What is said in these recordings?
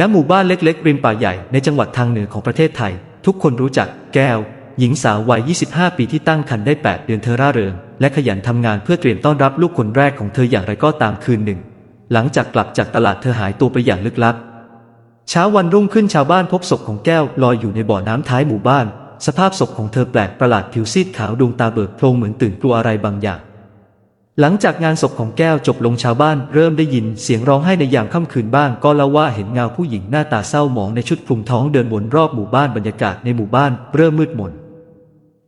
ณหมู่บ้านเล็กๆ ริมป่าใหญ่ในจังหวัดทางเหนือของประเทศไทย ทุกคนรู้จักแก้ว หญิงสาววัย 25 ปีที่ตั้งครรภ์ได้ 8 เดือนเธอร่าเริง และขยันทำงานเพื่อเตรียมต้อนรับลูกคนแรกของเธออย่างไรก็ตามคืนหนึ่ง หลังจากกลับจากตลาดเธอหายตัวไปอย่างลึกลับ เช้าวันรุ่งขึ้นชาวบ้านพบศพของแก้วลอยอยู่ในบ่อน้ำท้ายหมู่บ้าน สภาพศพของเธอแปลกประหลาดผิวซีดขาวดวงตาเบิกโพลงเหมือนตื่นกลัวอะไรบางอย่าง หลังจากงานศพของแก้วจบลงชาวบ้าน เริ่มได้ยินเสียงร้องไห้ในยามค่ำคืนบ้าง ก็เล่าว่าเห็นเงาผู้หญิงหน้าตาเศร้าหมองในชุดคลุมท้องเดินวนรอบหมู่บ้านบรรยากาศในหมู่บ้าน เริ่มมืดมน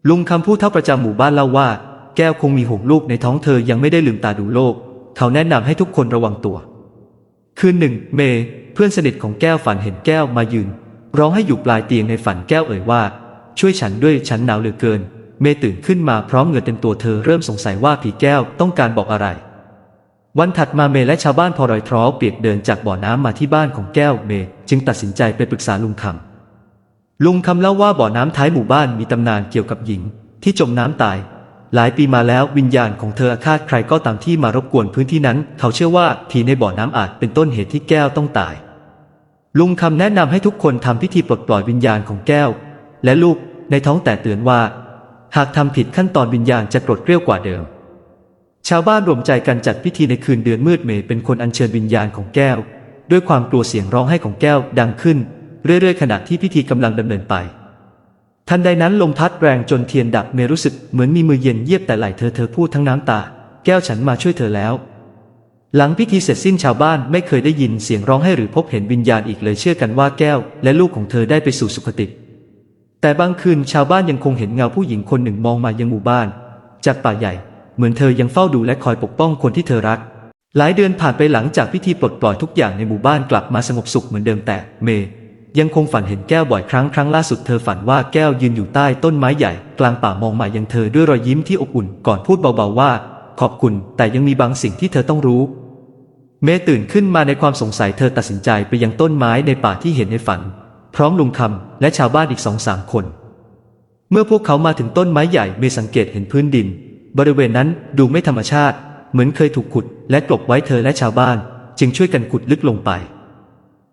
ลุงคำพูดเท่าประจำหมู่บ้านเล่าว่า แก้วคงมีห่วงลูกในท้องเธอยังไม่ได้ลืมตาดูโลก เขาแนะนำให้ทุกคนระวังตัว คืนหนึ่ง เมย์เพื่อนสนิทของแก้วฝันเห็นแก้วมายืน ร้องให้อยู่ปลายเตียงในฝันแก้วเอ่ยว่า ช่วยฉันด้วยฉันหนาวเหลือเกิน เมย์ตื่นขึ้นมาพร้อมเหงื่อเต็มตัวเธอเริ่มสงสัยว่าผีแก้วต้องการบอกอะไร วันถัดมาเมย์และชาวบ้านพอรอยทร้อเปียกเดินจากบ่อน้ำมาที่บ้านของแก้วเมย์จึงตัดสินใจไปปรึกษาลุงคำลุงคำเล่าว่าบ่อน้ำท้ายหมู่บ้านมีตำนานเกี่ยวกับหญิง ที่จมน้ำตายหลายปีมาแล้ววิญญาณของเธออาฆาตใครก็ตามที่มารบกวนพื้นที่นั้น เขาเชื่อว่าผีในบ่อน้ำอาจเป็นต้นเหตุที่แก้วต้องตาย ลุงคำแนะนำให้ทุกคนทำพิธีปลดปล่อยวิญญาณของแก้ว และลูกในท้องแต่เตือนว่า หากทำผิดขั้นตอนวิญญาณจะกรดเกรี้ยวกว่าเดิม ชาวบ้านรวมใจกันจัดพิธีในคืนเดือนมืดเมยเป็นคนอัญเชิญวิญญาณของแก้ว ด้วยความกลัวเสียงร้องไห้ของแก้วดังขึ้น เรื่อยๆ ขณะที่พิธีกำลังดำเนินไปทันใดนั้นลมพัดแรงจนเทียนดับเมรู้สึกเหมือนมีมือเย็นเยียบแต่ไหล่เธอเธอพูดทั้งน้ำตา แก้วฉันมาช่วยเธอแล้ว หลังพิธีเสร็จสิ้นชาวบ้านไม่เคยได้ยินเสียงร้องไห้หรือพบเห็นวิญญาณอีกเลยเชื่อกันว่าแก้ว และลูกของเธอได้ไปสู่สุคติ แต่บางคืนชาวบ้านยังคงเห็นเงาผู้หญิงคนหนึ่งมองมายังหมู่บ้าน จากป่าใหญ่ เหมือนเธอยังเฝ้าดูและคอยปกป้องคนที่เธอรัก หลายเดือนผ่านไปหลังจากพิธีปลดปล่อยทุกอย่างในหมู่บ้านกลับมาสงบสุขเหมือนเดิมแต่เมย์ยังคงฝันเห็นแก้วบ่อยครั้งครั้งล่าสุดเธอฝันว่าแก้วยืนอยู่ใต้ต้นไม้ใหญ่ กลางป่ามองมายังเธอด้วยรอยยิ้มที่อบอุ่นก่อนพูดเบาๆว่า ขอบคุณ แต่ยังมีบางสิ่งที่เธอต้องรู้ เมย์ตื่นขึ้นมาในความสงสัยเธอตัดสินใจไปยังต้นไม้ในป่าที่เห็นในฝัน พร้อมลุงคำและชาวบ้านอีกสองสามคน เมื่อพวกเขามาถึงต้นไม้ใหญ่เมย์สังเกตเห็นพื้นดิน บริเวณนั้นดูไม่ธรรมชาติ เหมือนเคยถูกขุดและกลบไว้เธอและชาวบ้าน จึงช่วยกันขุดลึกลงไป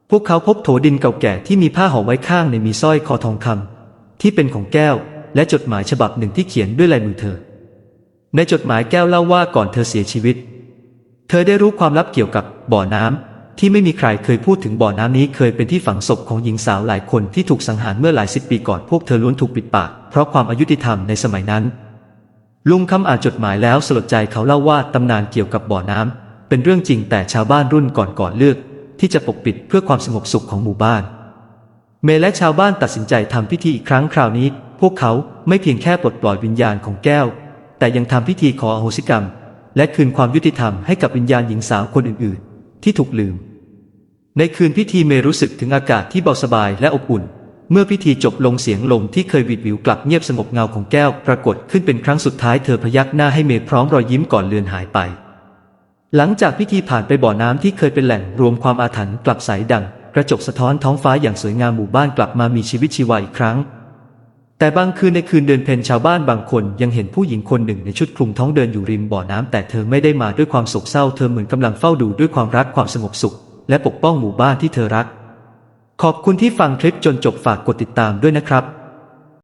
พวกเขาพบโถดินเก่าแก่ที่มีผ้าห่อไว้ข้างในมีสร้อยคอทองคำที่เป็นของแก้ว และจดหมายฉบับหนึ่งที่เขียนด้วยลายมือเธอ ในจดหมายแก้วเล่าว่าก่อนเธอเสียชีวิต เธอได้รู้ความลับเกี่ยวกับบ่อน้ำ ที่ไม่มีใครเคยพูดถึงบ่อน้ำนี้เคยเป็นที่ฝังศพของหญิงสาวหลายคนที่ถูกสังหารเมื่อหลายสิบปีก่อนพวกเธอล้วนถูกปิดปากเพราะความอายุติธรรมในสมัยนั้น ลุงคำอ่านจดหมายแล้วสลดใจเขาเล่าว่าตำนานเกี่ยวกับบ่อน้ำเป็นเรื่องจริงแต่ชาวบ้านรุ่นก่อนก่อนๆเลือก ที่จะปกปิดเพื่อความสงบสุขของหมู่บ้าน เมย์และชาวบ้านตัดสินใจทำพิธีอีกครั้งคราวนี้ พวกเขาไม่เพียงแค่ปลดปล่อยวิญญาณของแก้ว แต่ยังทำพิธีขออโหสิกรรม และคืนความยุติธรรมให้กับวิญญาณหญิงสาวคนอื่น ๆ ที่ถูกลืม ในคืนพิธีเมรู้สึกถึงอากาศที่เบาสบายและอบอุ่น เมื่อพิธีจบลงเสียงลมที่เคยวิดวิวกลับเงียบสงบเงาของแก้วปรากฏขึ้นเป็นครั้งสุดท้ายเธอพยักหน้าให้เมพร้อมรอยยิ้มก่อนเลือนหายไป หลังจากพิธีผ่านไปบ่อน้ำที่เคยเป็นแหล่งรวมความอาถรรพ์กลับใสดัง กระจกสะท้อนท้องฟ้าอย่างสวยงามหมู่บ้านกลับมามีชีวิตชีวาอีกครั้ง แต่บางคืนในคืนเดือนเพ็ญชาวบ้านบางคนยังเห็นผู้หญิงคนหนึ่งในชุดคลุมท้องเดินอยู่ริมบ่อน้ำแต่เธอไม่ได้มาด้วยความโศกเศร้าเธอเหมือนกำลังเฝ้าดูด้วยความรักความสงบสุข และปกป้องหมู่บ้านที่เธอรัก ขอบคุณที่ฟังคลิปจนจบฝากกดติดตามด้วยนะครับ